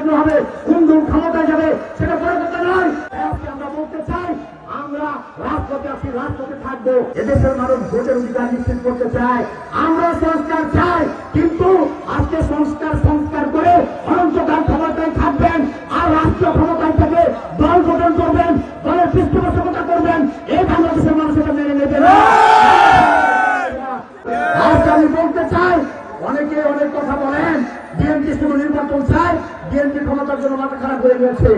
মগ্ন হবে, কোন দল ক্ষমতায় যাবে সেটা বড় কথা নয়। আমরা বলতে চাই, আমরা রাজপথে রাজপথে থাকব। এদেশের মানুষ ভোটের অধিকার নিশ্চিত করতে আমরা সংস্কার চাই, কিন্তু আজকে সংস্কার সংস্কার করে অনন্তকাল ক্ষমতায় থাকবেন আর রাষ্ট্র ক্ষমতায় থেকে দল গঠন করবেন, দলের পৃষ্ঠপোষকতা করবেন এই বাংলাদেশের মানুষ এটা মেনে নেবে না আজকে আমি বলতে চাই অনেকে অনেক কথা বলেন শুধু নির্বাচন চাই বিএনপি ক্ষমতার জন্য মাথা খারাপ হয়ে গেছে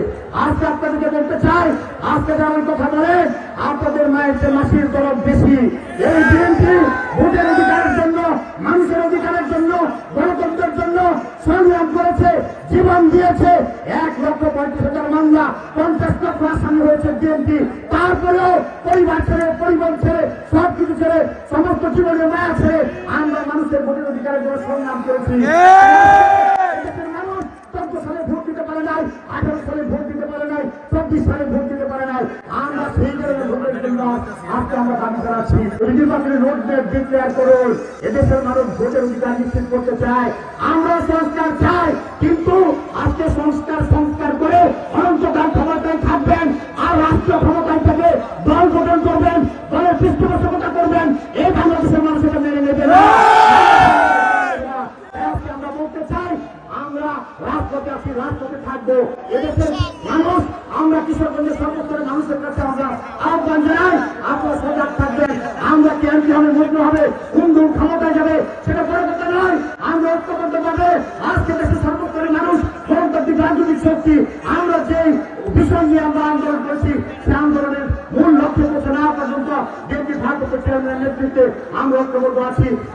আজকে আপনাদেরকে বলতে চাই, আজকে যেমন কথা বলেন, আপনাদের মায়ের যে মাসির তরফ বেশি, এই বিএনপি ভোটের অধিকারের জন্য, মানুষের অধিকারের জন্য, গণতন্ত্রের জন্য সংগ্রাম করেছে, জীবন দিয়েছে। এক লক্ষ পঁয়ত্রিশ হাজার মামলা পঞ্চাশ লক্ষ আসামি হয়েছে বিএনপি। তারপরেও পরিবার ছেড়ে পরিবার ছেড়ে সব কিছু ছেড়ে, সমস্ত জীবনের মায়া ছেড়ে আমরা মানুষের ভোটের অধিকারের জন্য সংগ্রাম করেছি। আজকে আমরা দাবি জানাচ্ছি নির্বাচনী রোড ম্যাপ ডিক্লেয়ার করুন। এদেশের মানুষ ভোটের অধিকার নিশ্চিত করতে চায়। আমরা সংস্কার চাই, কিন্তু আজকে সংস্কার সংস্কার করে অনন্তকাল ক্ষমতায় থাকবেন আর রাষ্ট্র ক্ষমতায় থেকে দল গঠন করবেন, দলের পৃষ্ঠপোষকতা করবেন। এই বাংলাদেশের মানুষ এটা মেনে নেবে না। আজকে আমরা বলতে চাই, আমরা রাজপথে আছি, রাজপথে থাকব। এদেশের মানুষ, আমরা কিশোরগঞ্জের সর্বস্তরের আমরা আহ্বান জানাই আপনার সজাগ থাকবেন আমরা কেন কীভাবে মগ্ন হবে, কোন দল ক্ষমতায় যাবে, সেটা বড় কথা নয়। আমরা ঐক্যবদ্ধ ভাবে আজকে দেশের সর্বস্তরের মানুষ, গণতান্ত্রিক রাজনৈতিক শক্তি। আমরা যে বিষয় নিয়ে আমরা আন্দোলন করেছি, সে আন্দোলনের মূল লক্ষ্য পৌঁছে না পর্যন্ত বিএনপি ভারপ্রাপ্ত চেয়ারম্যানের নেতৃত্বে আমরা ঐক্যবদ্ধ আছি।